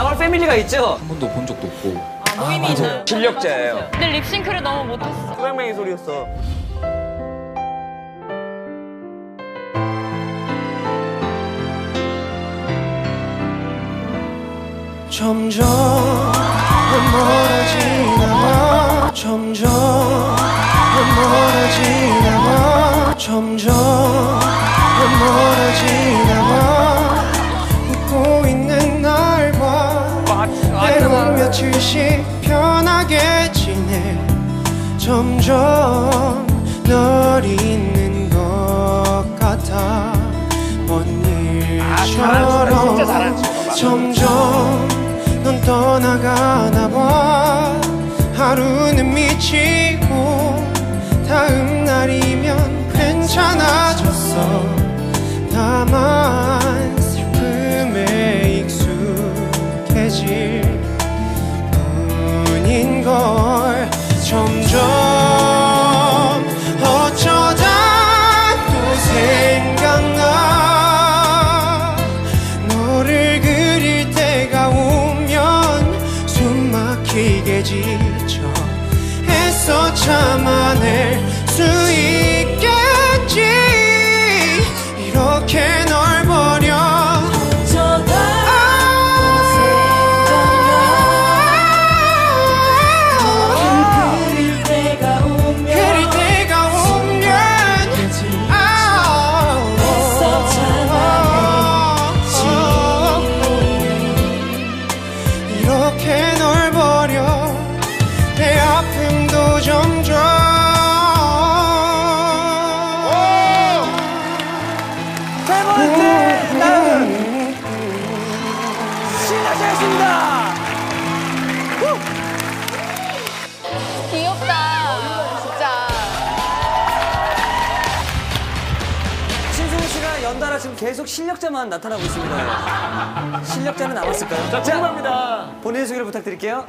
나올 패밀리가 있죠? 한 번도 본 적도 없고 모임이 있나요? 실력자예요. 근데 립싱크를 너무 못했어. 소양맹이 소리였어. 점점 멀어지나 점점 멀어지나 점점 며칠씩 편하게 지내 점점 널 잊는 것 같아. 먼 일처럼 점점 넌 떠나가나 봐. 하루는 미치고 다음 날이면 괜찮아졌어. 다만 이렇게 널 버려. 널 버려. 내 아픔도 점 번째 나는 신나셨습니다. 귀엽다. 진짜. 신승우 씨가 연달아 지금 계속 실력자만 나타나고 있습니다. 실력자는 남았을까요? 자, 궁금합니다. 본인 소개를 부탁드릴게요.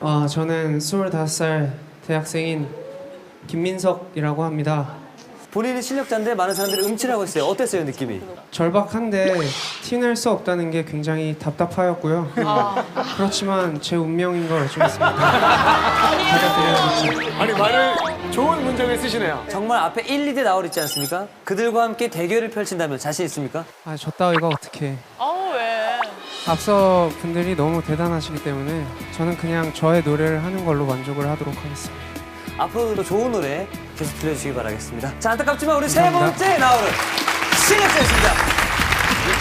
아, 저는 25살 대학생인 김민석이라고 합니다. 본인이 실력자인데 많은 사람들이 음치라고 했어요. 어땠어요, 느낌이? 절박한데 티낼 수 없다는 게 굉장히 답답하였고요. 그렇지만 제 운명인 걸 어쩌겠습니까? 받아들여야겠죠. 아니 말을 좋은 문장을 쓰시네요. 정말 앞에 1, 2대 나올 있지 않습니까? 그들과 함께 대결을 펼친다면 자신 있습니까? 아, 저 따위가 어떻게. 어우, 왜? 앞서 분들이 너무 대단하시기 때문에 저는 그냥 저의 노래를 하는 걸로 만족을 하도록 하겠습니다. 앞으로도 좋은 노래 계속 들려주시기 바라겠습니다. 자, 안타깝지만 우리 세. 번째 나오는 실력자였습니다.